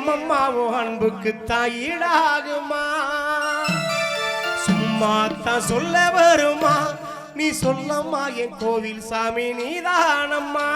அம்மம்மாவும் அன்புக்கு தாயிடாகுமா? சும்மா தான் சொல்ல வருமா? நீ சொல்லம்மா என் கோவில் சாமி நீதானம்மா.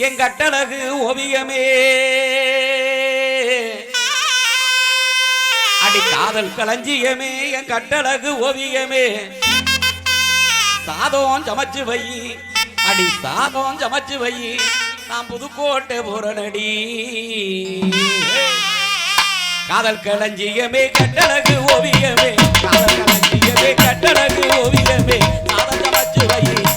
என் கட்டழகு ஓவியமே. அடி காதல் களஞ்சியமே என் கட்டழகு ஓவியமே. சாதம் சமைச்சு வை. அடி சாதம் சமைச்சு வை. நான் புதுக்கோட்டை புறநடி காதல் களஞ்சியமே கட்டழகு ஓவியமே. காதல் களஞ்சியமே கட்டழகு ஓவியமே. சாதம் சமைச்சு வை.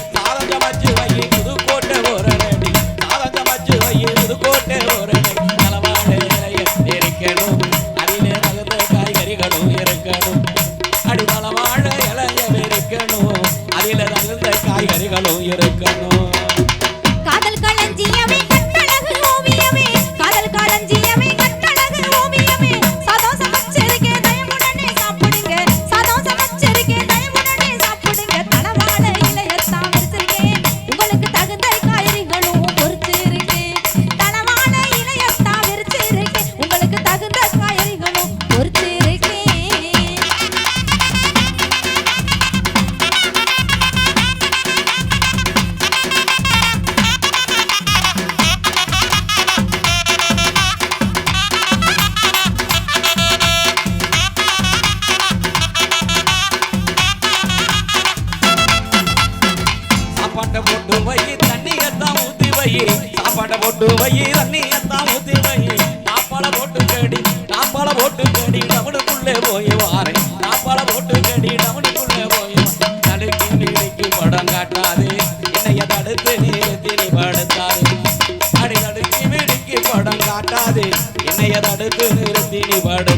போட்டுக்கடி நாப்பால போட்டுக்கடி டவுனுக்குள்ளே போய் வாரேன். நாப்பால போட்டுக்கடி டவுனுக்குள்ளே போய் நடுக்கி நிலைக்கு படம் காட்டாது என்னைய தடுத்து நிறுத்தி படுத்தாது. அடி நடுக்கி விடுக்கி படம் காட்டாது என்னைய தடுத்து நிறுத்தி படு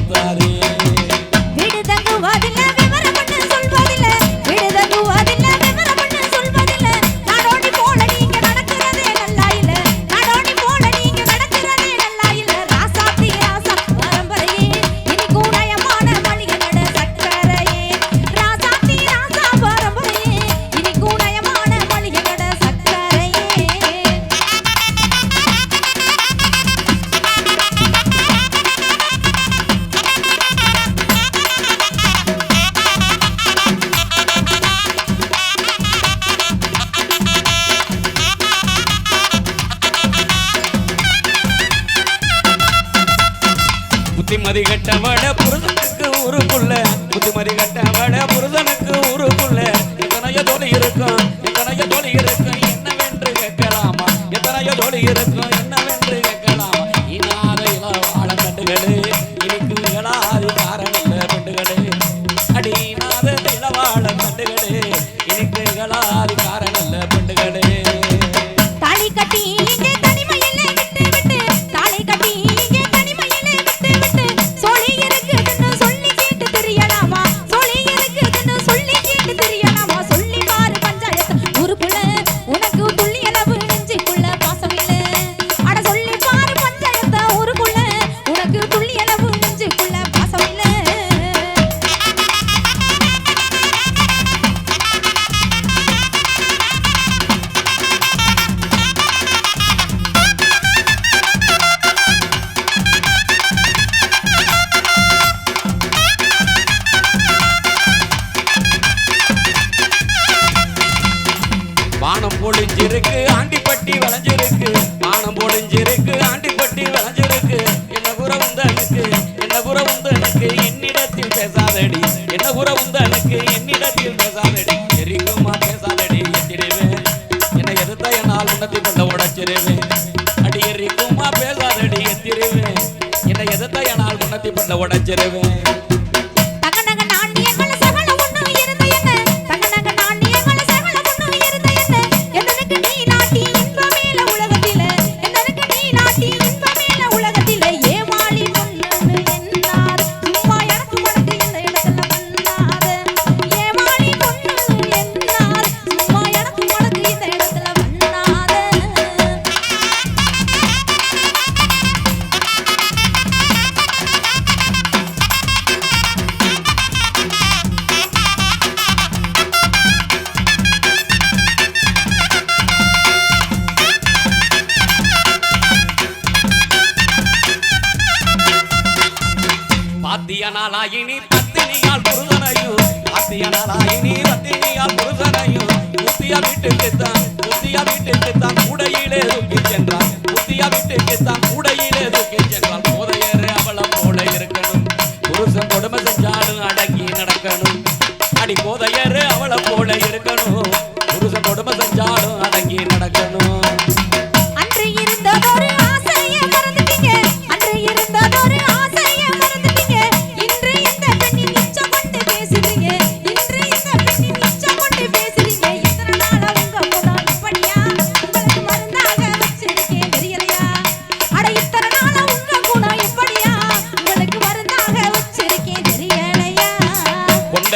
நாளாயினி பத்தினியால் குருதனையும் ஆத்திய நாளா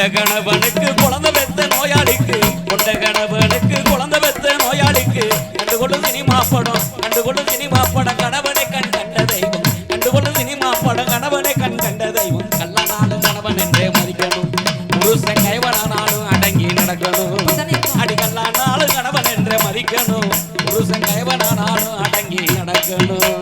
கொண்ட கணவனுக்கு குழந்த பெத்த நோயாளிக்கு. கொண்ட கணவனுக்கு குழந்த பெத்த நோயாளிக்கு. கண்டு கொண்டு சினிமா படம். கண்டு கொண்டு சினிமா படம் கணவனை கண் கண்ட தெய்வம். கண்டு கொண்டு சினிமா படம் கணவனை கண் கண்ட தெய்வம். கள்ளனாலும் கணவன் என்றே மதிக்கணும். புருஷன் கைவனானாலும் அடங்கி நடக்கணும். அடி கல்லானாலும் கணவன் என்றே மதிக்கணும். புருஷன் கைவனானாலும் அடங்கி நடக்கணும்.